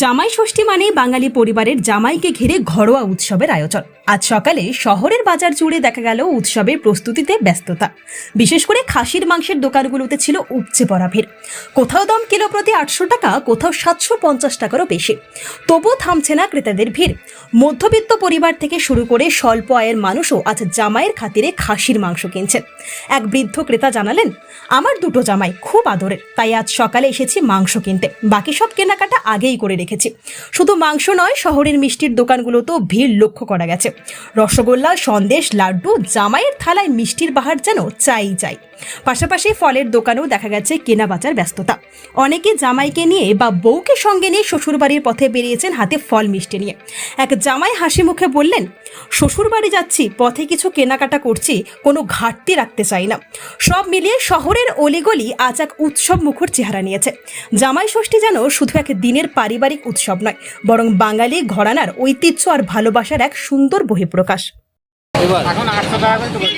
জামাই ষষ্ঠী মানে বাঙালি পরিবারের জামাইকে ঘিরে ঘরোয়া উৎসবের আয়োজন। আজ সকালে শহরের বাজার জুড়ে দেখা গেল উৎসবের প্রস্তুতিতে ব্যস্ততা। বিশেষ করে খাসির মাংসের দোকানগুলোতে ছিল উপচে পড়া ভিড়। কোথাও দাম কিলো প্রতি আটশো টাকা, কোথাও সাতশো পঞ্চাশ টাকারও বেশি। তবুও থামছে না ক্রেতাদের ভিড়। মধ্যবিত্ত পরিবার থেকে শুরু করে স্বল্প আয়ের মানুষও আজ জামাইয়ের খাতিরে খাসির মাংস কিনছেন। এক বৃদ্ধ ক্রেতা জানালেন, আমার দুটো জামাই খুব আদরের, তাই আজ সকালে এসেছি মাংস কিনতে। বাকি সব কেনাকাটা আগেই করে রেখেছি শুধু মাংস নয়, শহরের মিষ্টির দোকানগুলোতেও ভিড় লক্ষ্য করা গেছে। রসগোল্লা, সন্দেশ, লাড্ডু, জামাইয়ের থালায় মিষ্টির বাহার যেন চাই চাই। পাশাপাশি ফলের দোকানেও দেখা গেছে কেনা বাজার ব্যস্ততা। অনেকে জামাইকে নিয়ে বা বউকে সঙ্গে নিয়ে শ্বশুরবাড়ির পথে বেরিয়েছেন হাতে ফল মিষ্টি নিয়ে। এক জামাই হাসি মুখে বললেন শ্বশুরবাড়ি যাচ্ছি পথে কিছু কেনাকাটা করছি কোনো ঘাটতি রাখতে চাই না। সব মিলিয়ে শহরের অলিগলি আজ এক উৎসব মুখর চেহারা নিয়েছে। জামাই ষষ্ঠী যেন শুধু এক দিনের পারিবারিক উৎসব নয় বরং বাঙালি ঘরানার ঐতিহ্য আর ভালোবাসার এক সুন্দর বহিঃপ্রকাশ। এখন আটশো টাকা করে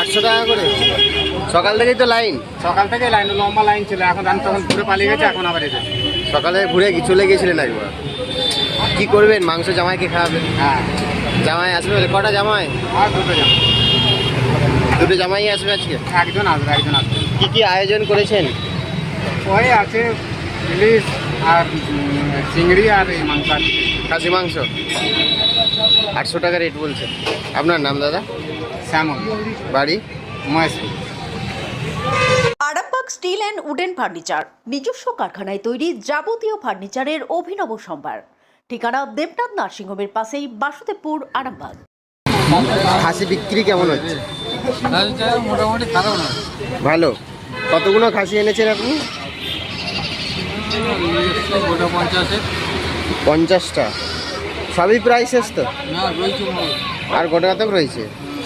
আটশো টাকা করে? সকাল থেকেই তো লাইন। সকাল থেকে লাইন লম্বা লাইন ছিল এখন আমি তখন ঘুরে পালিয়ে গেছে এখন আবার এসেছে। সকালে ঘুরে চলে গিয়েছিলেন একবার? কি করবেন? মাংস জামাইকে খাওয়াবেন? হ্যাঁ। জামাই আসবে বলে? কটা জামাই? আর দুটো জন দুটো জামাই আসবে আজকে? একজন আসবে একজন আসবে। কি কি আয়োজন করেছেন? ওই আছে ইলিশ আর চিংড়ি আর এই মাংস খাসি মাংস? আটশো টাকা রেট বলছে। আপনার নাম দাদা? শ্যামল। বাড়ি? Maheshpur. Arambagh steel and wooden furniture নিজস্ব কারখানায় তৈরি যাবতীয় ফার্নিচারের অভিনব সম্ভার। ঠিকানা দেবনাথ নার্সিংহোমের পাশেই বাসুদেবপুর আরামবাগ। খাসি বিক্রি কেমন হচ্ছে? মোটামুটি খারাপ না ভালো। কতগুলো খাসি এনেছেন আপনি? পঞ্চাশটা। সবই প্রাইস শেষ তো? আর গোটা কত রয়েছে।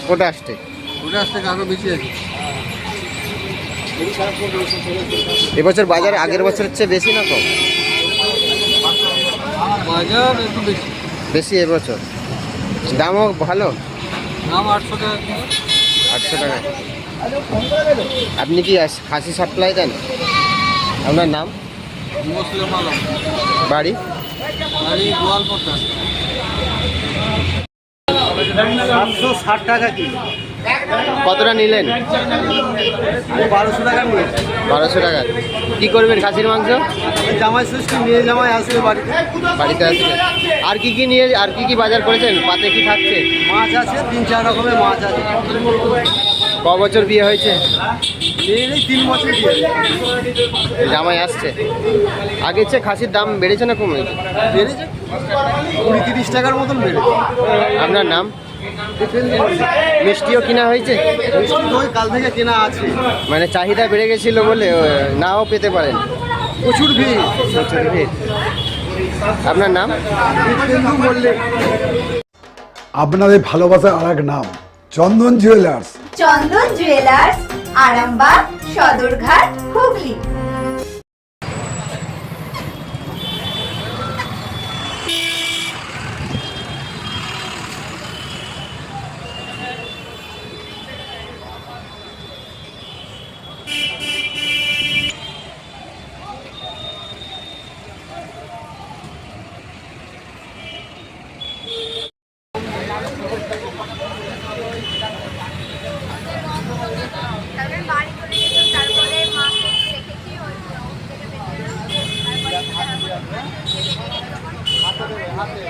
কোটা আসতে ওটা আসতে আরও বেশি আছে। এবছর বাজারে আগের বছরের চেয়ে বেশি না কম? বাজার একটু বেশি। বেশি এবছর? দামও ভালো? দাম আটশো টাকা আটশো টাকা। আপনি কি খাসি সাপ্লাই দেন? আপনার নাম? মুসলিম আলম। বাড়ি? সাতশো ষাট টাকা কিলো কতটা নিলেন? বারোশো টাকা বারোশো টাকা কি করবেন খাসির মাংস? জামাই ষষ্ঠী নিয়ে জামাই আসবে বাড়িতে। বাড়িতে আসবে। আর কি কি নিয়ে আর কি কি বাজার করেছেন? পাতে কি থাকছে? মাছ আছে তিন চার রকমের মাছ আছে। ক বছর বিয়ে হয়েছে? তিন বছর জামাই আসছে। আগের চেয়ে খাসির দাম বেড়েছে না কমেছে? বেড়েছে। কুড়ি তিরিশ টাকার মতন বেড়েছে। আপনার নাম? মিষ্টিও কিনা হয়েছে? কাল থেকে কেনা আছে। মানে চাহিদা বেড়ে গেছিল বলে নাও পেতে পারেন। প্রচুর ভিড়। প্রচুর ভিড়। আপনার নাম? বললে আপনাদের ভালোবাসার আর এক নাম চন্দন জুয়েলার্স। চন্দন জুয়েলার্স আরামবাগ সদরঘাট হুগলি। হাতে